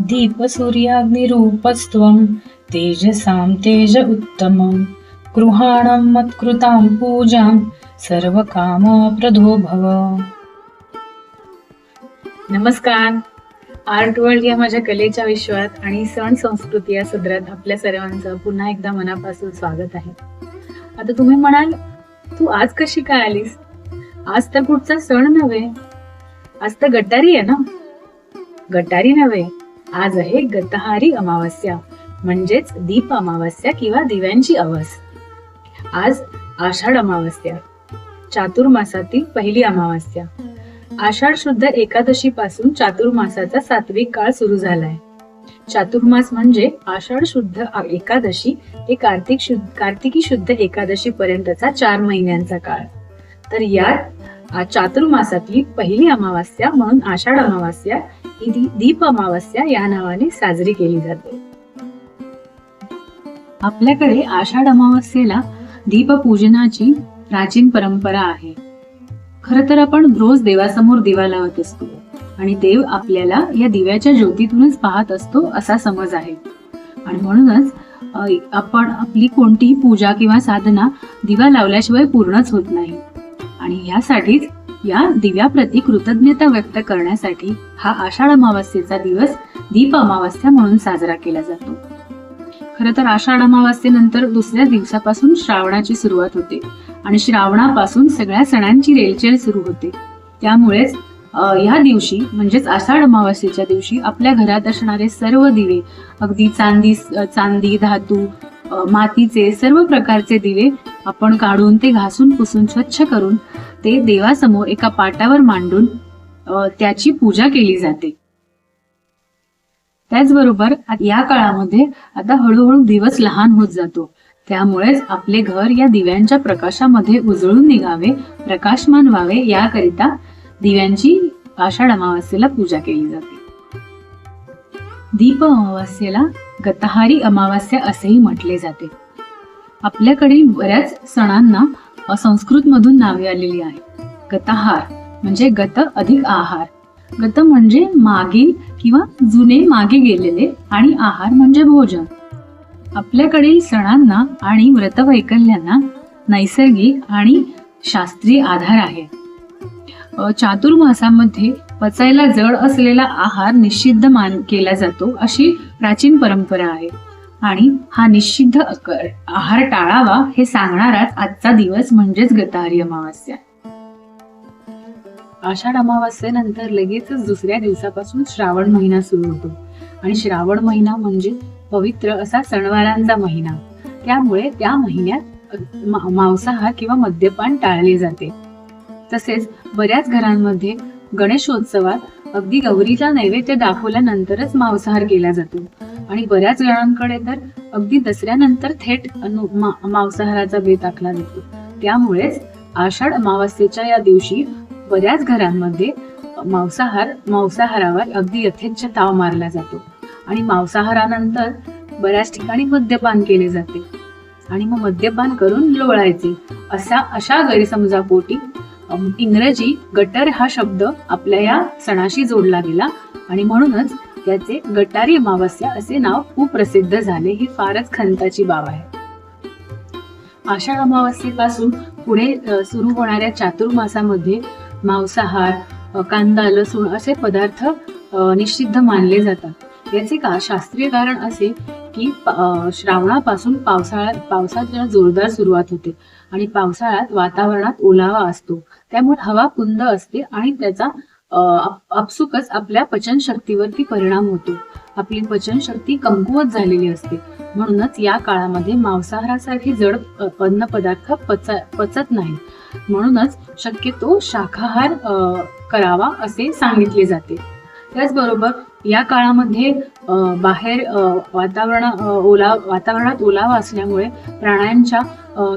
दीपसूर्याग्निरूपस्त्वं तेजसां तेज उत्तमं। गृहाणं मत्कृतां पूजां सर्वकामप्रदो भव नमस्कार। आर्ट वर्ल्ड या माझ्या कलेच्या विश्वात आणि सण संस्कृती या सदरात आपल्या सर्वांचं पुन्हा एकदा मनापासून स्वागत आहे. आता तुम्ही म्हणाल तू आज कशी काय आलीस? आज तर कुठचा सण नव्हे. आज तर गटारी आहे ना? गटारी नव्हे. आज आहे गतहारी अमावस्या म्हणजेच दीप अमावस्या किंवा दिव्यांची अवस. आज आषाढ अमावस्या चातुर्मासातील पहिली अमावस्या. आषाढ शुद्ध एकादशी पासून चातुर्मासाचा सात्विक काळ सुरू झालाय. चातुर्मास म्हणजे आषाढ शुद्ध एकादशी ते कार्तिक शुद्ध कार्तिकी शुद्ध एकादशी पर्यंतचा चार महिन्यांचा काळ. तर यात चातुर्मासातली पहिली अमावस्या म्हणून आषाढ अमावस्या ही दीप अमावस्या या नावाने साजरी केली जाते. आपल्याकडे आषाढ अमावस्येला दीपपूजनाची प्राचीन परंपरा आहे. खर तर आपण रोज देवासमोर दिवा लावत असतो आणि देव आपल्याला या दिव्याच्या ज्योतीतूनच पाहत असतो असा समज आहे. आणि म्हणूनच आपण आपली कोणतीही पूजा किंवा साधना दिवा लावल्याशिवाय पूर्णच होत नाही. आणि यासाठीच या दिव्याप्रती कृतज्ञता व्यक्त करण्यासाठी हा आषाढ अमावस्येचा दिवस दीप अमावस्या म्हणून साजरा केला जातो. खर तर आषाढ अमावस्येनंतर दुसऱ्या दिवसापासून श्रावणाची सुरुवात होते आणि श्रावणापासून सगळ्या सणांची रेलचेल सुरू होते. त्यामुळेच अ, ह्या दिवशी म्हणजेच आषाढ अमावस्येच्या दिवशी आपल्या घरात असणारे सर्व दिवे अगदी चांदी चांदी धातू मातीचे सर्व प्रकारचे दिवे आपण काढून ते घासून पुसून स्वच्छ करून ते देवासमोर एका पाटावर मांडून त्याची पूजा केली जाते. त्याचबरोबर या काळामध्ये आता हळूहळू दिवस लहान होत जातो. त्यामुळेच आपले घर या दिव्यांच्या प्रकाशामध्ये उजळून निघावे प्रकाशमान व्हावे याकरिता दिव्यांची आषाढ अमावस्येला पूजा केली जाते. दीप अमावास्येला गतहारी अमावास्या असेही म्हटले जाते. आपल्याकडील बऱ्याच सणांना संस्कृत मधून नावे आलेली आहे. गतहार म्हणजे गत अधिक आहार. गत म्हणजे मागील किंवा जुने मागे गेलेले आणि आहार म्हणजे भोजन. आपल्याकडील सणांना आणि व्रतवैकल्यांना नैसर्गिक आणि शास्त्रीय आधार आहे. चातुर्मासामध्ये पचायला जड असलेला आहार निषिद्ध मान केला जातो अशी प्राचीन परंपरा आहे. आणि हा निषिद्ध आहार टाळावा हे सांगणाराच आजचा दिवस म्हणजेच गतारी अमावस्या. आषाढ अमावस्येनंतर लगेचच दुसऱ्या दिवसापासून श्रावण महिना सुरू होतो. आणि श्रावण महिना म्हणजे पवित्र असा सणवारांचा महिना. त्यामुळे त्या महिन्यात मांसाहार किंवा मद्यपान टाळले जाते. तसेच बऱ्याच घरांमध्ये गणेशोत्सवात अगदी गौरीचा नैवेद्य दाखवल्यानंतरच मांसाहार केला जातो. आणि बऱ्याच जणांकडे तर अगदी दसऱ्यानंतर थेट अनु- मा- मांसाहाराचा बेत आखला जातो. त्यामुळेच आषाढ अमावास्येच्या या दिवशी बऱ्याच घरांमध्ये मांसाहार मांसाहारावर अगदी यथेच्छ ताव मारला जातो. आणि मांसाहारानंतर बऱ्याच ठिकाणी मद्यपान केले जाते. आणि मग मद्यपान करून लोळायचे असा अशा गैरसमजापोटी इंग्रजी गटर हा शब्द आपल्या या सणाशी जोडला गेला आणि म्हणूनच त्याचे गटारी अमावस्या असे नाव खूप प्रसिद्ध झाले. ही फारच खंताची बाब आहे. आषाढ अमावस्येपासून पुढे सुरू होणाऱ्या चातुर्मासामध्ये मांसाहार कांदा लसूण असे पदार्थ निषिद्ध मानले जातात. याचे का शास्त्रीय कारण असे की श्रावणापासून पावसाळ्यात पावसाच्या जोरदार सुरुवात होते आणि पावसाळ्यात वातावरणात ओलावा असतो. त्यामुळे हवा कुंद असते आणि त्याचा अ, आपसुकच आपल्या पचनशक्तीवरती परिणाम होतो. आपली पचनशक्ती कमकुवत झालेली असते. म्हणूनच या काळामध्ये मांसाहारासारखे जड अन्न अन्नपदार्थ पच पचत नाही म्हणूनच शक्यतो शाकाहार करावा असे सांगितले जाते. त्याचबरोबर या काळामध्ये बाहेर वातावरण ओला वातावरणात ओलावा असल्यामुळे प्राण्यांच्या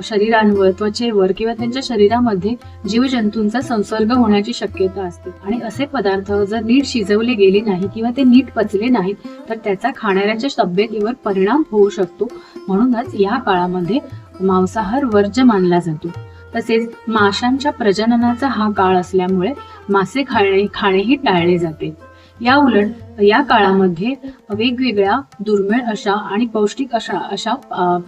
शरीरांवर त्वचेवर किंवा त्यांच्या शरीरामध्ये जीवजंतूंचा संसर्ग होण्याची शक्यता असते. आणि असे पदार्थ जर नीट शिजवले गेले नाही किंवा ते नीट पचले नाहीत तर त्याचा खाणाऱ्याच्या तब्येतीवर परिणाम होऊ शकतो. म्हणूनच या काळामध्ये मांसाहार वर्ज्य मानला जातो. तसेच माशांच्या प्रजननाचा हा काळ असल्यामुळे मासे खाणे खाणेही टाळले जाते. या उलट या काळामध्ये वेगवेगळ्या दुर्मिळ अशा आणि पौष्टिक अशा अशा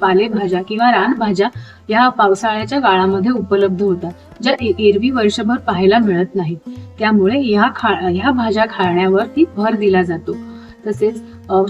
पालेभाज्या किंवा रानभाज्या या पावसाळ्याच्या काळामध्ये उपलब्ध होतात ज्या एरवी वर्षभर पाहायला मिळत नाहीत. त्यामुळे ह्या खा ह्या भाज्या खाण्यावरती भर दिला जातो. तसेच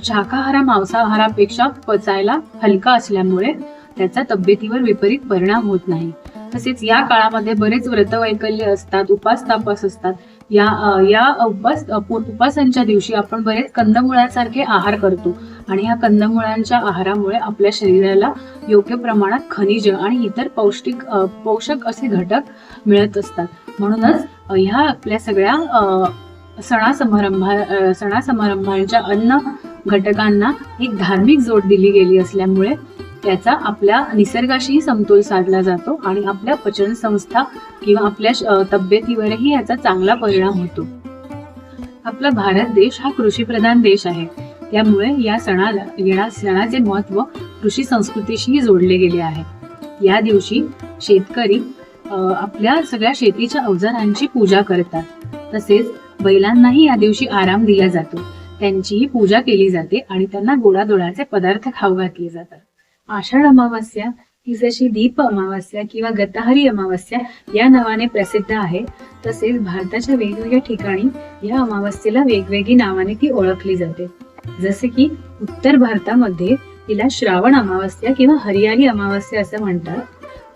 शाकाहारा मांसाहारापेक्षा पचायला हलका असल्यामुळे त्याचा तब्येतीवर विपरीत परिणाम होत नाही. तसेच या काळामध्ये बरेच व्रतवैकल्य असतात उपास तापास असतात या या उपास उपासांच्या दिवशी आपण बरेच कंदमुळासारखे आहार करतो. आणि ह्या कंदमुळांच्या आहारामुळे आपल्या शरीराला योग्य प्रमाणात खनिज आणि इतर पौष्टिक पोषक असे घटक मिळत असतात. म्हणूनच ह्या आपल्या सगळ्या सणासमारंभा सणा सणा समारंभांच्या अन्न घटकांना एक धार्मिक जोड दिली गेली असल्यामुळे त्याचा आपल्या निसर्गाशीही समतोल साधला जातो आणि आपल्या पचन संस्था किंवा आपल्या तब्येतीवरही याचा चांगला परिणाम होतो. आपला भारत देश हा कृषीप्रधान देश आहे. त्यामुळे या सणाला या सणाचे महत्त्व कृषी संस्कृतीशी जोडले गेले आहे. या दिवशी शेतकरी आपल्या सगळ्या शेतीच्या अवजारांची पूजा करतात. तसेच बैलांनाही या दिवशी आराम दिला जातो. त्यांचीही पूजा केली जाते आणि त्यांना गोडाधोडाचे पदार्थ खाऊ घातले जातात. आषाढ अमावास्या ही जशी दीप अमावस्या किंवा गतहरी अमावास्या या नावाने प्रसिद्ध आहे तसेच भारताच्या वेगवेगळ्या ठिकाणी या अमावास्येला वेगवेगळी नावाने ती ओळखली जाते. जसे की उत्तर भारतामध्ये तिला श्रावण अमावास्या किंवा हरियाली अमावास्या असं म्हणतात.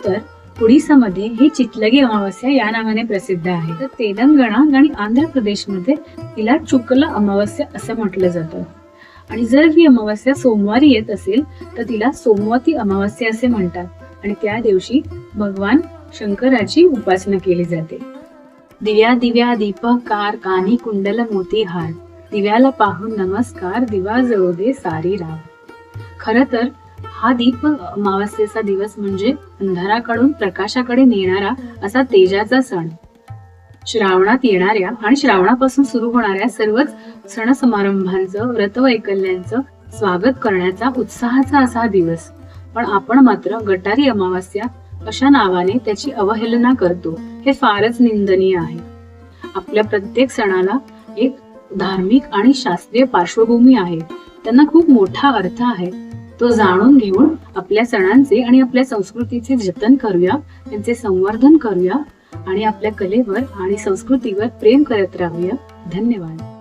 तर ओडिसामध्ये ही चितलगी अमावस्या या नावाने प्रसिद्ध आहे. तर तेलंगणा आणि आंध्र प्रदेशमध्ये तिला चुकल अमावस्या असं म्हटलं जातं. आणि जर ही अमावस्या सोमवारी येत असेल तर तिला सोमवती अमावस्या असे म्हणतात. आणि त्या दिवशी भगवान शंकराची उपासना केली जाते. दिव्या दिव्या दीपक कार कानी कुंडल मोती हार. दिव्याला पाहून नमस्कार दिवा जळू दे सारी राव. खर तर हा दीप अमावस्येचा दिवस म्हणजे अंधाराकडून प्रकाशाकडे नेणारा असा तेजाचा सण. श्रावणात येणाऱ्या आणि श्रावणापासून सुरू होणाऱ्या सर्वच सण समारंभांचं व्रतवैकल्यांचं स्वागत करण्याचा उत्साहाचा असा दिवस. पण आपण मात्र गटारी अमावस्या अशा नावाने त्याची अवहेलना करतो हे फारच निंदनीय आहे. आपल्या प्रत्येक सणाला एक धार्मिक आणि शास्त्रीय पार्श्वभूमी आहे. त्यांना खूप मोठा अर्थ आहे. तो जाणून घेऊन आपल्या सणांचे आणि आपल्या संस्कृतीचे जतन करूया त्यांचे संवर्धन करूया आणि आपल्या कलेवर आणि संस्कृतीवर प्रेम करत राहूया. धन्यवाद.